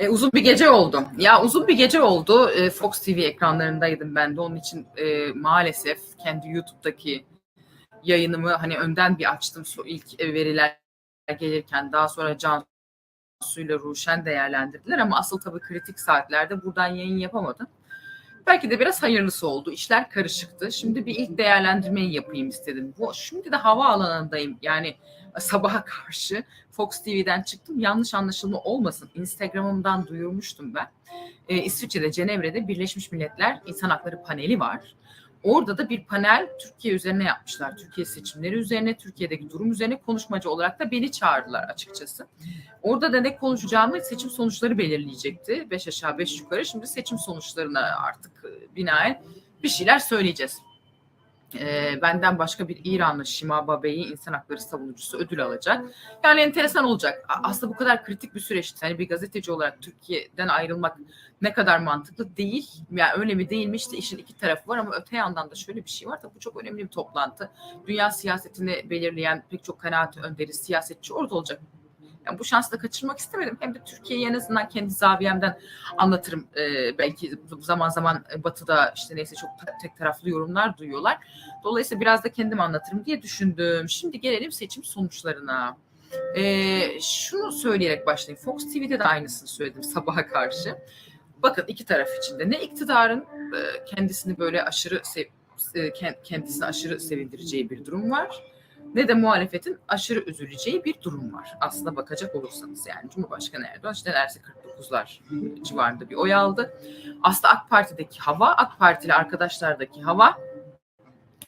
E, uzun bir gece oldu. Ya uzun bir gece oldu. E, Fox TV ekranlarındaydım ben de. Onun için e, maalesef kendi YouTube'daki yayınımı hani önden bir açtım. İlk veriler gelirken daha sonra Cansu ile Ruşen değerlendirdiler ama asıl tabii kritik saatlerde buradan yayın yapamadım. Belki de biraz hayırlısı oldu. İşler karışıktı. Şimdi bir ilk değerlendirmeyi yapayım istedim. Bu şimdi de hava alanındayım. Yani sabaha karşı Fox TV'den çıktım. Yanlış anlaşılma olmasın. Instagram'ımdan duyurmuştum ben. Ee, İsviçre'de, Cenevre'de Birleşmiş Milletler İnsan Hakları paneli var. Orada da bir panel Türkiye üzerine yapmışlar. Türkiye seçimleri üzerine, Türkiye'deki durum üzerine konuşmacı olarak da beni çağırdılar açıkçası. Orada da ne konuşacağımı seçim sonuçları belirleyecekti. Beş aşağı beş yukarı. Şimdi seçim sonuçlarına artık e, binaen bir şeyler söyleyeceğiz. E, benden başka bir İranlı Shima Babeyi insan hakları savunucusu ödül alacak. Yani enteresan olacak. Aslında bu kadar kritik bir süreçti. Hani bir gazeteci olarak Türkiye'den ayrılmak ne kadar mantıklı değil. Yani öyle mi değil mi işte işin iki tarafı var ama öte yandan da şöyle bir şey var. Tabii bu çok önemli bir toplantı. Dünya siyasetini belirleyen pek çok kanaat önderi siyasetçi orada olacak. Yani bu şansı da kaçırmak istemedim. Hem de Türkiye'yi en azından kendi zaviyemden anlatırım. Ee, belki zaman zaman Batı'da işte neyse çok tek taraflı yorumlar duyuyorlar. Dolayısıyla biraz da kendim anlatırım diye düşündüm. Şimdi gelelim seçim sonuçlarına. Ee, şunu söyleyerek başlayayım. Fox TV'de de aynısını söyledim sabaha karşı. Bakın iki taraf içinde ne iktidarın e, kendisini böyle aşırı e, kendisini aşırı sevindireceği bir durum var ne de muhalefetin aşırı üzüleceği bir durum var. Aslında bakacak olursanız yani Cumhurbaşkanı Erdoğan işte neredeyse 49'lar civarında bir oy aldı. Aslında AK Parti'deki hava, AK Partili arkadaşlardaki hava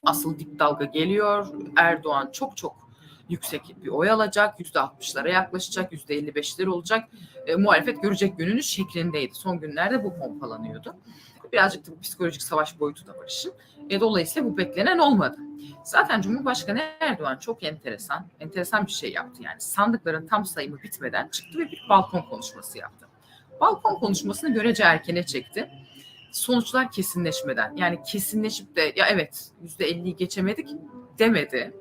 asıl dip dalga geliyor. Erdoğan çok çok yüksek bir oy alacak. Yüzde altmışlara yaklaşacak. Yüzde elli beşler olacak. E, muhalefet görecek gününü şeklindeydi. Son günlerde bu pompalanıyordu. Birazcık da psikolojik savaş boyutu da var işin. E, dolayısıyla bu beklenen olmadı. Zaten Cumhurbaşkanı Erdoğan çok enteresan, enteresan bir şey yaptı. Yani sandıkların tam sayımı bitmeden çıktı ve bir balkon konuşması yaptı. Balkon konuşmasını görece erkene çekti. Sonuçlar kesinleşmeden yani kesinleşip de ya evet yüzde elliyi geçemedik demedi.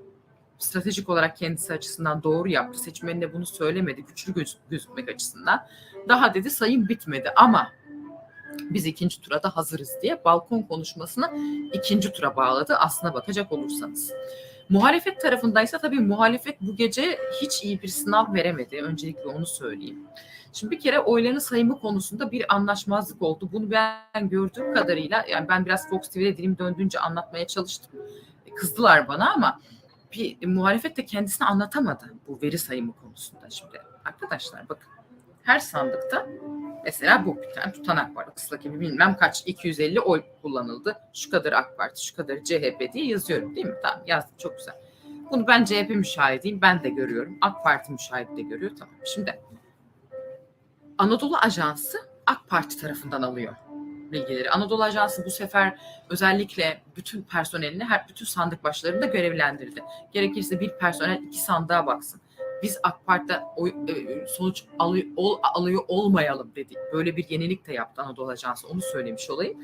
Stratejik olarak kendisi açısından doğru yaptı. Seçmenine bunu söylemedi güçlü göz, gözükmek açısından. Daha dedi sayım bitmedi ama biz ikinci tura da hazırız diye balkon konuşmasını ikinci tura bağladı aslına bakacak olursanız. Muhalefet tarafındaysa tabii muhalefet bu gece hiç iyi bir sınav veremedi. Öncelikle onu söyleyeyim. Şimdi bir kere oyların sayımı konusunda bir anlaşmazlık oldu. Bunu ben gördüğüm kadarıyla yani ben biraz Fox TV'de dilim döndüğünce anlatmaya çalıştım. Kızdılar bana ama bir muhalefet de kendisini anlatamadı bu veri sayımı konusunda şimdi. Arkadaşlar bakın her sandıkta mesela bu bir tane tutanak var. Islaki bilmem kaç 250 oy kullanıldı. Şu kadar AK Parti, şu kadar CHP diye yazıyorum değil mi? Tamam yazdım çok güzel. Bunu ben CHP müşahidiyim. Ben de görüyorum. AK Parti müşahit de görüyor. Tamam. Şimdi Anadolu Ajansı AK Parti tarafından alıyor bilgileri. Anadolu Ajansı bu sefer özellikle bütün personelini her bütün sandık başlarında görevlendirdi. Gerekirse bir personel iki sandığa baksın biz AK Parti'den oy, e, sonuç alıyor, ol, alıyor olmayalım dedik. Böyle bir yenilik de yaptı Anadolu Ajansı. Onu söylemiş olayım.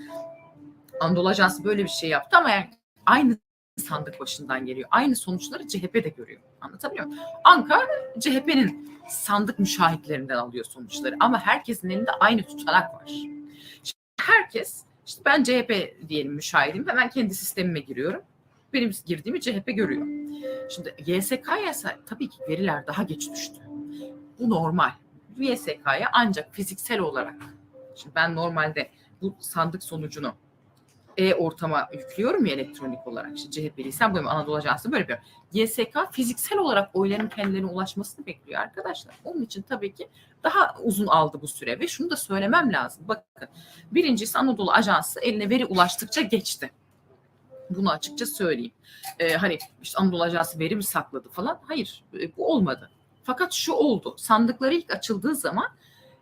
Anadolu Ajansı böyle bir şey yaptı ama yani aynı sandık başından geliyor. Aynı sonuçları CHP de görüyor. Anlatabiliyor muyum? Anka CHP'nin sandık müşahitlerinden alıyor sonuçları. Ama herkesin elinde aynı tutanak var. Şimdi herkes işte ben CHP diyelim müşahidim. Hemen kendi sistemime giriyorum. Benim girdiğimi CHP görüyor. Şimdi YSK'ya tabii ki veriler daha geç düştü. Bu normal. YSK'ya ancak fiziksel olarak. Şimdi ben normalde bu sandık sonucunu e-ortama yüklüyorum ya elektronik olarak. İşte CHP'liysem bu Anadolu Ajansı böyle bir. YSK fiziksel olarak oyların kendilerine ulaşmasını bekliyor arkadaşlar. Onun için tabii ki daha uzun aldı bu süre ve şunu da söylemem lazım. Bakın birincisi Anadolu Ajansı eline veri ulaştıkça geçti. Bunu açıkça söyleyeyim. Ee, hani işte Anadolu Ajansı veri mi sakladı falan. Hayır e, bu olmadı. Fakat şu oldu. Sandıkları ilk açıldığı zaman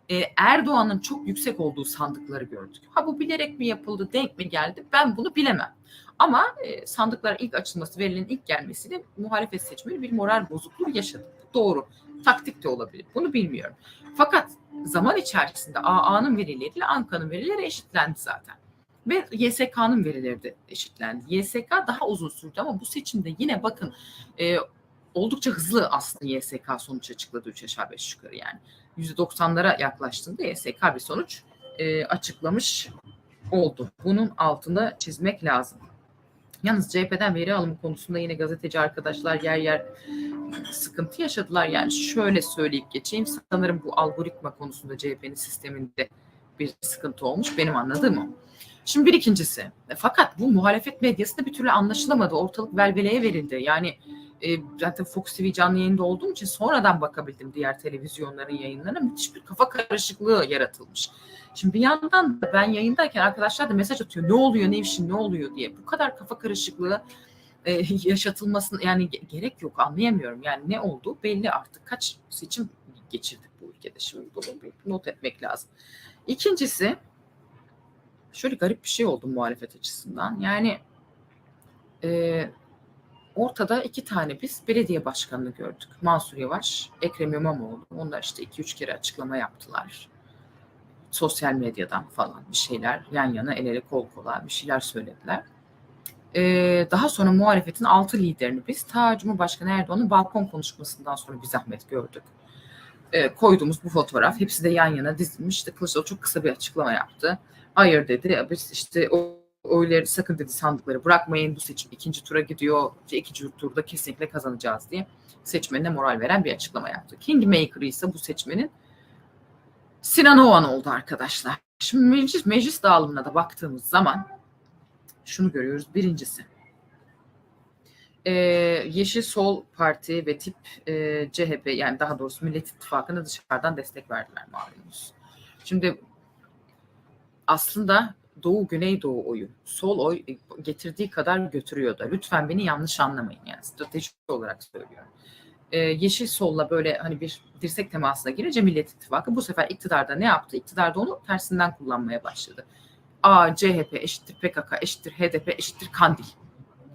e, Erdoğan'ın çok yüksek olduğu sandıkları gördük. Ha bu bilerek mi yapıldı, denk mi geldi ben bunu bilemem. Ama e, sandıklar ilk açılması, verilerin ilk gelmesiyle muhalefet seçmeni bir moral bozukluğu yaşadı. Doğru. Taktik de olabilir. Bunu bilmiyorum. Fakat zaman içerisinde AA'nın verileriyle Anka'nın verileri eşitlendi zaten ve YSK'nın verileri eşitlendi. YSK daha uzun sürdü ama bu seçimde yine bakın oldukça hızlı aslında YSK sonuç açıkladı 3 aşağı 5 yukarı yani. %90'lara yaklaştığında YSK bir sonuç e, açıklamış oldu. Bunun altında çizmek lazım. Yalnız CHP'den veri alımı konusunda yine gazeteci arkadaşlar yer yer sıkıntı yaşadılar. Yani şöyle söyleyip geçeyim. Sanırım bu algoritma konusunda CHP'nin sisteminde bir sıkıntı olmuş. Benim anladığım o. Şimdi bir ikincisi. Fakat bu muhalefet medyası da bir türlü anlaşılamadı. Ortalık velveleye verildi. Yani e, zaten Fox TV canlı yayında olduğum için sonradan bakabildim diğer televizyonların yayınlarına. Müthiş bir kafa karışıklığı yaratılmış. Şimdi bir yandan da ben yayındayken arkadaşlar da mesaj atıyor. Ne oluyor, ne işin, ne oluyor diye. Bu kadar kafa karışıklığı e, yaşatılmasın yani ge- gerek yok anlayamıyorum. Yani ne oldu belli artık. Kaç seçim geçirdik bu ülkede şimdi bunu not etmek lazım. İkincisi şöyle garip bir şey oldu muhalefet açısından. Yani e, ortada iki tane biz belediye başkanını gördük. Mansur Yavaş, Ekrem İmamoğlu. Onlar işte iki üç kere açıklama yaptılar. Sosyal medyadan falan bir şeyler yan yana el ele kol kola bir şeyler söylediler. Ee, daha sonra muhalefetin altı liderini biz ta Cumhurbaşkanı Erdoğan'ın balkon konuşmasından sonra bir zahmet gördük. Ee, koyduğumuz bu fotoğraf hepsi de yan yana dizilmiş. İşte Kılıçdaroğlu çok kısa bir açıklama yaptı. Hayır dedi. Biz işte o oyları sakın dedi sandıkları bırakmayın. Bu seçim ikinci tura gidiyor. İkinci turda kesinlikle kazanacağız diye seçmenine moral veren bir açıklama yaptı. Kingmaker ise bu seçmenin Sinan Oğan oldu arkadaşlar. Şimdi meclis, meclis dağılımına da baktığımız zaman şunu görüyoruz. Birincisi e, Yeşil Sol Parti ve tip e, CHP yani daha doğrusu Millet İttifakı'na dışarıdan destek verdiler malumunuz. Şimdi aslında Doğu Güneydoğu oyu sol oy getirdiği kadar götürüyor da. Lütfen beni yanlış anlamayın yani strateji olarak söylüyorum. Ee, Yeşil Sol'la böyle hani bir dirsek temasına girince Millet İttifakı bu sefer iktidarda ne yaptı? İktidarda onu tersinden kullanmaya başladı. A, CHP eşittir PKK eşittir HDP eşittir Kandil.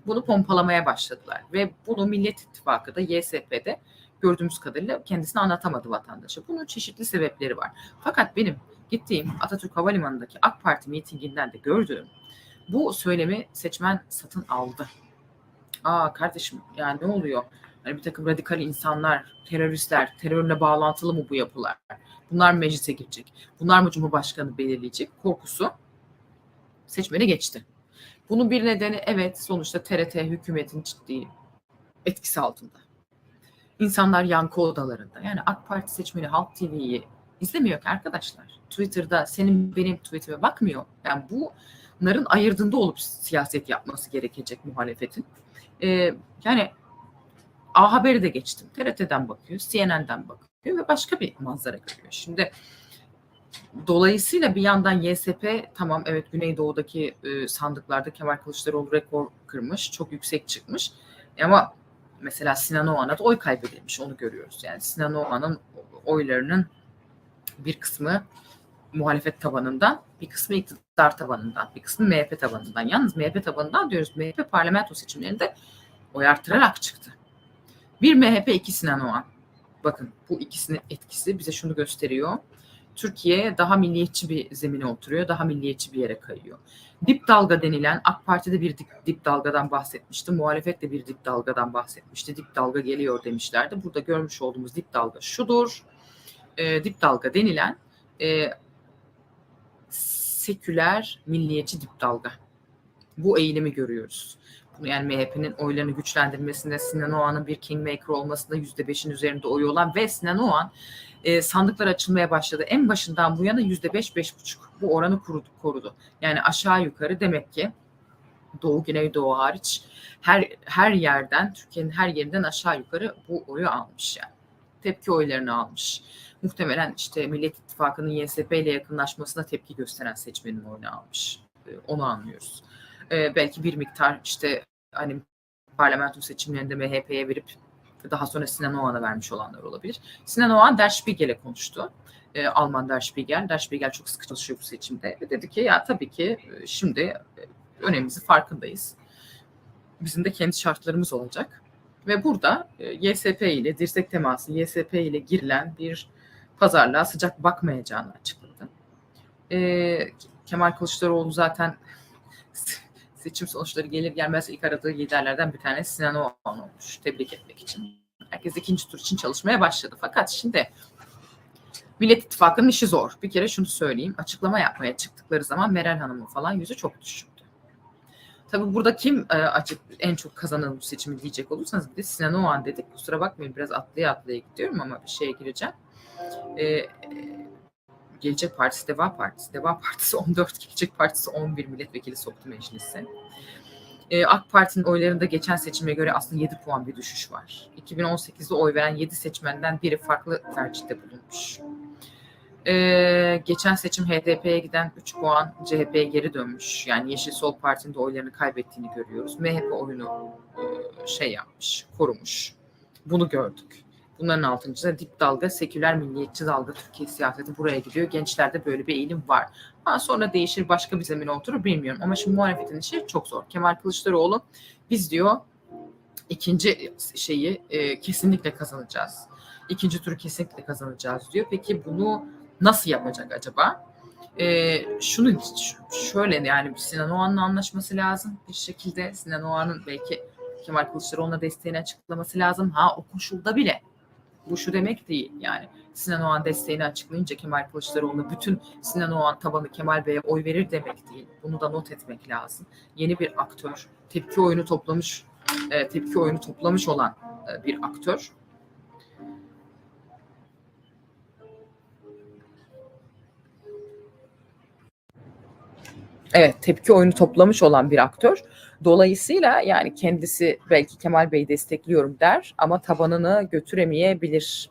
Bunu pompalamaya başladılar ve bunu Millet İttifakı da YSP'de gördüğümüz kadarıyla kendisine anlatamadı vatandaşa. Bunun çeşitli sebepleri var. Fakat benim gittiğim Atatürk Havalimanı'ndaki AK Parti mitinginden de gördüğüm bu söylemi seçmen satın aldı. Aa kardeşim yani ne oluyor? Hani bir takım radikal insanlar, teröristler, terörle bağlantılı mı bu yapılar? Bunlar meclise girecek? Bunlar mı Cumhurbaşkanı belirleyecek? Korkusu seçmene geçti. Bunun bir nedeni evet sonuçta TRT hükümetin ciddi etkisi altında. İnsanlar yankı odalarında. Yani AK Parti seçmeni Halk TV'yi izlemiyor ki arkadaşlar. Twitter'da senin benim tweetime bakmıyor. Yani bunların ayırdığında olup siyaset yapması gerekecek muhalefetin. Ee, yani A Haber'i de geçtim. TRT'den bakıyor, CNN'den bakıyor ve başka bir manzara görüyor. Şimdi dolayısıyla bir yandan YSP tamam evet Güneydoğu'daki e, sandıklarda Kemal Kılıçdaroğlu rekor kırmış. Çok yüksek çıkmış. Ama mesela Sinan Oğan'a da oy kaybedilmiş. Onu görüyoruz. Yani Sinan Oğan'ın oylarının bir kısmı muhalefet tabanından, bir kısmı iktidar tabanından, bir kısmı MHP tabanından. Yalnız MHP tabanından diyoruz MHP parlamento seçimlerinde oy artırarak çıktı. Bir MHP, iki Sinan Oğan. Bakın bu ikisinin etkisi bize şunu gösteriyor. Türkiye daha milliyetçi bir zemine oturuyor, daha milliyetçi bir yere kayıyor. Dip dalga denilen, AK Parti'de bir dip, dip dalgadan bahsetmişti, muhalefet de bir dip dalgadan bahsetmişti. Dip dalga geliyor demişlerdi. Burada görmüş olduğumuz dip dalga şudur. E, dip dalga denilen e, seküler milliyetçi dip dalga. Bu eğilimi görüyoruz. Bunu yani MHP'nin oylarını güçlendirmesinde Sinan Oğan'ın bir kingmaker olmasında yüzde beşin üzerinde oy olan ve Sinan Oğan e, sandıklar açılmaya başladı. En başından bu yana yüzde beş, beş buçuk bu oranı korudu, korudu. Yani aşağı yukarı demek ki Doğu, Güneydoğu hariç her her yerden, Türkiye'nin her yerinden aşağı yukarı bu oyu almış yani. Tepki oylarını almış. Muhtemelen işte Millet İttifakı'nın YSP ile yakınlaşmasına tepki gösteren seçmenin oyunu almış. E, onu anlıyoruz. E, belki bir miktar işte hani parlamento seçimlerinde MHP'ye verip daha sonra Sinan Oğan'a vermiş olanlar olabilir. Sinan Oğan Der Spiegel'e konuştu. E, Alman Der Spiegel. Der Spiegel çok sıkı çalışıyor bu seçimde. Ve dedi ki ya tabii ki e, şimdi e, önemimizi farkındayız. Bizim de kendi şartlarımız olacak. Ve burada e, YSP ile dirsek teması, YSP ile girilen bir pazarlığa sıcak bakmayacağını açıkladı. E, Kemal Kılıçdaroğlu zaten seçim sonuçları gelir gelmez ilk aradığı liderlerden bir tanesi Sinan Oğan olmuş. Tebrik etmek için. Herkes ikinci tur için çalışmaya başladı. Fakat şimdi Millet İttifakı'nın işi zor. Bir kere şunu söyleyeyim. Açıklama yapmaya çıktıkları zaman Meral Hanım'ın falan yüzü çok düşüktü. Tabii burada kim e, açık en çok kazanan bu seçimi diyecek olursanız bir de Sinan Oğan dedik. Kusura bakmayın biraz atlaya atlaya gidiyorum ama bir şeye gireceğim. E, e, Gelecek Partisi Deva Partisi. Deva Partisi 14, Gelecek Partisi 11 milletvekili soktu meclise. Ee, AK Parti'nin oylarında geçen seçime göre aslında 7 puan bir düşüş var. 2018'de oy veren 7 seçmenden biri farklı tercihte bulunmuş. Ee, geçen seçim HDP'ye giden 3 puan CHP'ye geri dönmüş. Yani Yeşil Sol Parti'nin de oylarını kaybettiğini görüyoruz. MHP oyunu e, şey yapmış, korumuş. Bunu gördük. Bunların altıncıda dip dalga, seküler milliyetçi dalga Türkiye siyaseti buraya gidiyor. Gençlerde böyle bir eğilim var. Ha, sonra değişir başka bir zemine oturur bilmiyorum. Ama şimdi muhalefetin işi çok zor. Kemal Kılıçdaroğlu biz diyor ikinci şeyi e, kesinlikle kazanacağız. İkinci turu kesinlikle kazanacağız diyor. Peki bunu nasıl yapacak acaba? E, şunu şöyle yani Sinan Oğan'la anlaşması lazım bir şekilde. Sinan Oğan'ın belki Kemal Kılıçdaroğlu'na desteğini açıklaması lazım. Ha o koşulda bile bu şu demek değil yani Sinan Oğan desteğini açıklayınca Kemal Kılıçdaroğlu bütün Sinan Oğan tabanı Kemal Bey'e oy verir demek değil. Bunu da not etmek lazım. Yeni bir aktör, tepki oyunu toplamış, e, tepki oyunu toplamış olan e, bir aktör. Evet, tepki oyunu toplamış olan bir aktör. Dolayısıyla yani kendisi belki Kemal Bey'i destekliyorum der ama tabanını götüremeyebilir.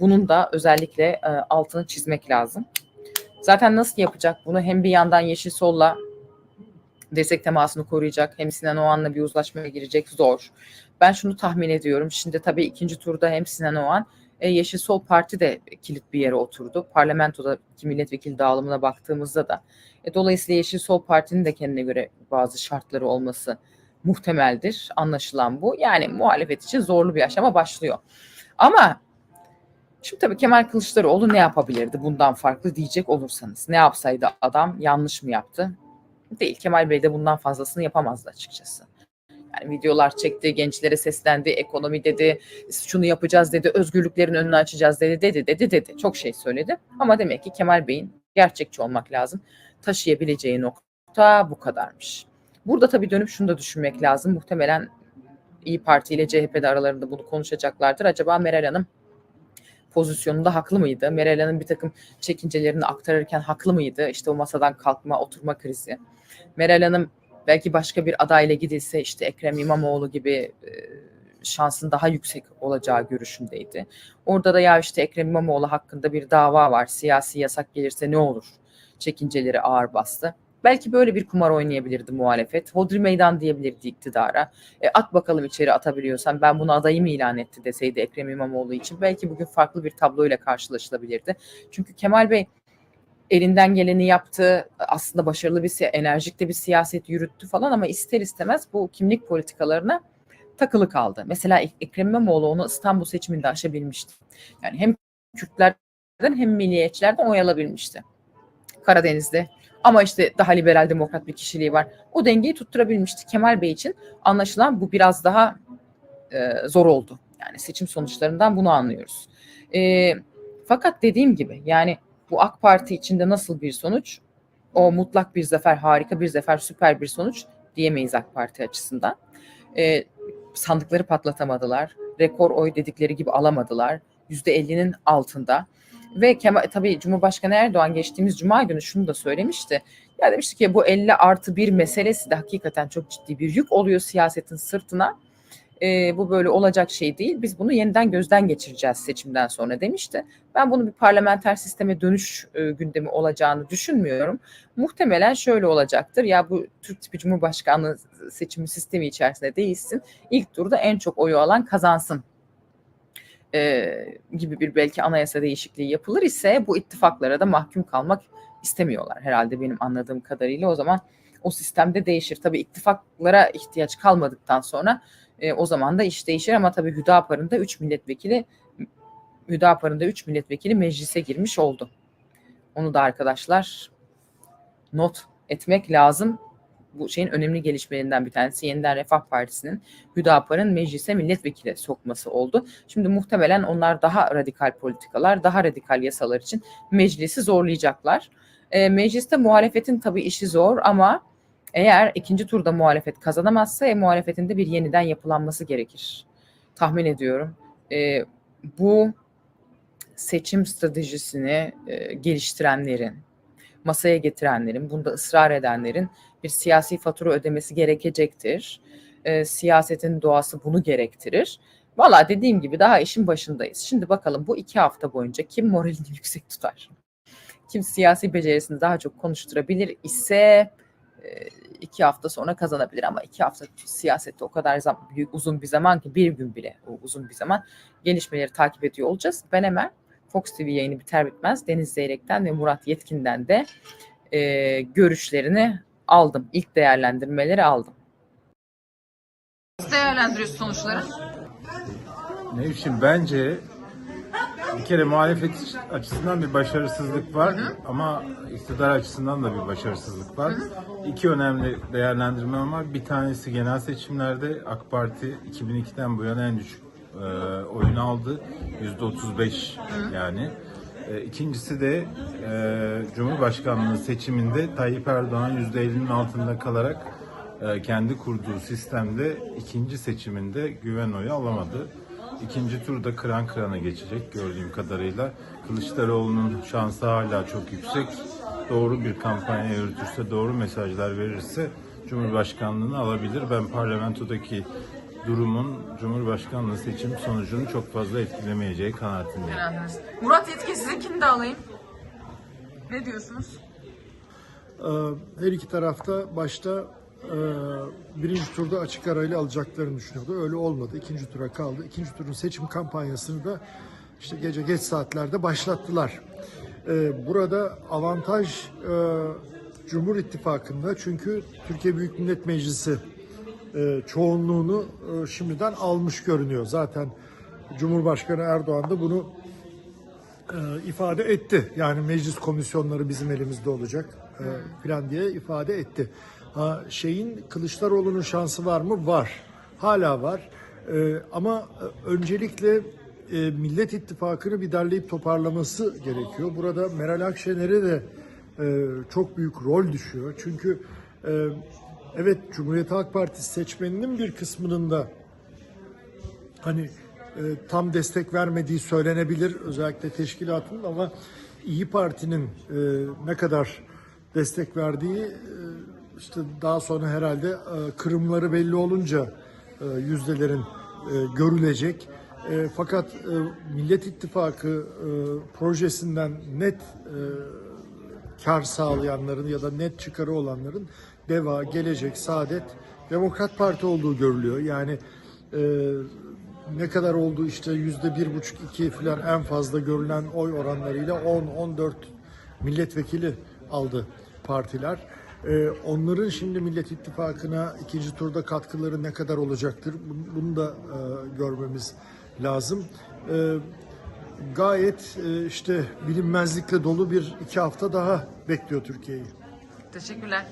Bunun da özellikle e, altını çizmek lazım. Zaten nasıl yapacak bunu? Hem bir yandan Yeşil Sol'la destek temasını koruyacak hem Sinan Oğan'la bir uzlaşmaya girecek zor. Ben şunu tahmin ediyorum. Şimdi tabii ikinci turda hem Sinan Oğan e, Yeşil Sol Parti de kilit bir yere oturdu. Parlamentoda milletvekili dağılımına baktığımızda da. E, dolayısıyla Yeşil Sol Parti'nin de kendine göre bazı şartları olması muhtemeldir. Anlaşılan bu. Yani muhalefet için zorlu bir aşama başlıyor. Ama şimdi tabii Kemal Kılıçdaroğlu ne yapabilirdi bundan farklı diyecek olursanız. Ne yapsaydı adam yanlış mı yaptı? Değil. Kemal Bey de bundan fazlasını yapamazdı açıkçası. Yani videolar çekti, gençlere seslendi, ekonomi dedi, şunu yapacağız dedi, özgürlüklerin önünü açacağız dedi, dedi, dedi, dedi. Çok şey söyledi. Ama demek ki Kemal Bey'in gerçekçi olmak lazım. Taşıyabileceği nokta bu kadarmış. Burada tabii dönüp şunu da düşünmek lazım. Muhtemelen İyi Parti ile CHP'de aralarında bunu konuşacaklardır. Acaba Meral Hanım pozisyonunda haklı mıydı? Meral Hanım bir takım çekincelerini aktarırken haklı mıydı? İşte o masadan kalkma, oturma krizi. Meral Hanım belki başka bir adayla gidilse işte Ekrem İmamoğlu gibi e, şansın daha yüksek olacağı görüşündeydi. Orada da ya işte Ekrem İmamoğlu hakkında bir dava var. Siyasi yasak gelirse ne olur? Çekinceleri ağır bastı. Belki böyle bir kumar oynayabilirdi muhalefet. Hodri meydan diyebilirdi iktidara. E, at bakalım içeri atabiliyorsan ben bunu adayım ilan etti deseydi Ekrem İmamoğlu için. Belki bugün farklı bir tabloyla karşılaşılabilirdi. Çünkü Kemal Bey elinden geleni yaptı. Aslında başarılı bir, enerjik de bir siyaset yürüttü falan ama ister istemez bu kimlik politikalarına takılı kaldı. Mesela Ekrem İmamoğlu onu İstanbul seçiminde aşabilmişti. Yani hem Kürtlerden hem milliyetçilerden oy alabilmişti. Karadeniz'de ama işte daha liberal demokrat bir kişiliği var. O dengeyi tutturabilmişti. Kemal Bey için anlaşılan bu biraz daha e, zor oldu. Yani seçim sonuçlarından bunu anlıyoruz. E, fakat dediğim gibi yani bu AK Parti içinde nasıl bir sonuç? O mutlak bir zafer, harika bir zafer, süper bir sonuç diyemeyiz AK Parti açısından. E, sandıkları patlatamadılar. Rekor oy dedikleri gibi alamadılar. %50'nin altında. Ve Kemal, tabii Cumhurbaşkanı Erdoğan geçtiğimiz Cuma günü şunu da söylemişti. Ya demişti ki bu 50 artı bir meselesi de hakikaten çok ciddi bir yük oluyor siyasetin sırtına. E, bu böyle olacak şey değil. Biz bunu yeniden gözden geçireceğiz seçimden sonra demişti. Ben bunu bir parlamenter sisteme dönüş e, gündemi olacağını düşünmüyorum. Muhtemelen şöyle olacaktır. Ya bu Türk tipi Cumhurbaşkanlığı seçimi sistemi içerisinde değilsin. İlk turda en çok oyu alan kazansın e, gibi bir belki anayasa değişikliği yapılır ise bu ittifaklara da mahkum kalmak istemiyorlar herhalde benim anladığım kadarıyla. O zaman o sistemde değişir. Tabii ittifaklara ihtiyaç kalmadıktan sonra e, o zaman da iş değişir ama tabii Hüdapar'ın da 3 milletvekili Hüdapar'ın da 3 milletvekili meclise girmiş oldu. Onu da arkadaşlar not etmek lazım bu şeyin önemli gelişmelerinden bir tanesi Yeniden Refah Partisi'nin Hüdapar'ın meclise milletvekili sokması oldu. Şimdi muhtemelen onlar daha radikal politikalar, daha radikal yasalar için meclisi zorlayacaklar. E, mecliste muhalefetin tabii işi zor ama eğer ikinci turda muhalefet kazanamazsa e, muhalefetin de bir yeniden yapılanması gerekir. Tahmin ediyorum. E, bu seçim stratejisini e, geliştirenlerin, masaya getirenlerin, bunda ısrar edenlerin bir siyasi fatura ödemesi gerekecektir. E, siyasetin doğası bunu gerektirir. Valla dediğim gibi daha işin başındayız. Şimdi bakalım bu iki hafta boyunca kim moralini yüksek tutar? Kim siyasi becerisini daha çok konuşturabilir ise iki hafta sonra kazanabilir ama iki hafta siyasette o kadar zam, büyük uzun bir zaman ki bir gün bile o uzun bir zaman gelişmeleri takip ediyor olacağız. Ben hemen Fox TV yayını biter bitmez Deniz Zeyrek'ten ve Murat Yetkin'den de e, görüşlerini aldım. İlk değerlendirmeleri aldım. Nasıl değerlendiriyorsun sonuçları? Nevşin bence bir kere muhalefet açısından bir başarısızlık var ama iktidar açısından da bir başarısızlık var. İki önemli değerlendirmem var. Bir tanesi genel seçimlerde AK Parti 2002'den bu yana en düşük e, oyunu aldı. %35 yani. E, İkincisi de e, Cumhurbaşkanlığı seçiminde Tayyip Erdoğan %50'nin altında kalarak e, kendi kurduğu sistemde ikinci seçiminde güven oyu alamadı. İkinci turda kıran kırana geçecek gördüğüm kadarıyla. Kılıçdaroğlu'nun şansı hala çok yüksek. Doğru bir kampanya yürütürse, doğru mesajlar verirse Cumhurbaşkanlığını alabilir. Ben parlamentodaki durumun Cumhurbaşkanlığı seçim sonucunu çok fazla etkilemeyeceği kanaatindeyim. Murat Yetkin sizinkini de alayım. Ne diyorsunuz? Ee, Her iki tarafta başta birinci turda açık arayla alacaklarını düşünüyordu. Öyle olmadı. İkinci tura kaldı. İkinci turun seçim kampanyasını da işte gece geç saatlerde başlattılar. Ee, Burada avantaj e, Cumhur İttifakı'nda çünkü Türkiye Büyük Millet Meclisi e, çoğunluğunu e, şimdiden almış görünüyor. Zaten Cumhurbaşkanı Erdoğan da bunu ifade etti. Yani meclis komisyonları bizim elimizde olacak filan diye ifade etti. Ha, şeyin Kılıçdaroğlu'nun şansı var mı? Var. Hala var. E, ama öncelikle e, Millet İttifakı'nı bir derleyip toparlaması gerekiyor. Burada Meral Akşener'e de e, çok büyük rol düşüyor. Çünkü e, evet Cumhuriyet Halk Partisi seçmeninin bir kısmının da hani e, tam destek vermediği söylenebilir özellikle teşkilatın ama İyi Parti'nin e, ne kadar destek verdiği e, işte daha sonra herhalde e, kırımları belli olunca e, yüzdelerin e, görülecek. Fakat Millet İttifakı projesinden net kar sağlayanların ya da net çıkarı olanların DEVA, Gelecek, Saadet, Demokrat Parti olduğu görülüyor. Yani ne kadar oldu işte yüzde bir buçuk iki falan en fazla görülen oy oranlarıyla 10-14 milletvekili aldı partiler. E, onların şimdi Millet İttifakı'na ikinci turda katkıları ne kadar olacaktır? Bunu da e, görmemiz lazım. E, gayet e, işte bilinmezlikle dolu bir iki hafta daha bekliyor Türkiye'yi. Teşekkürler.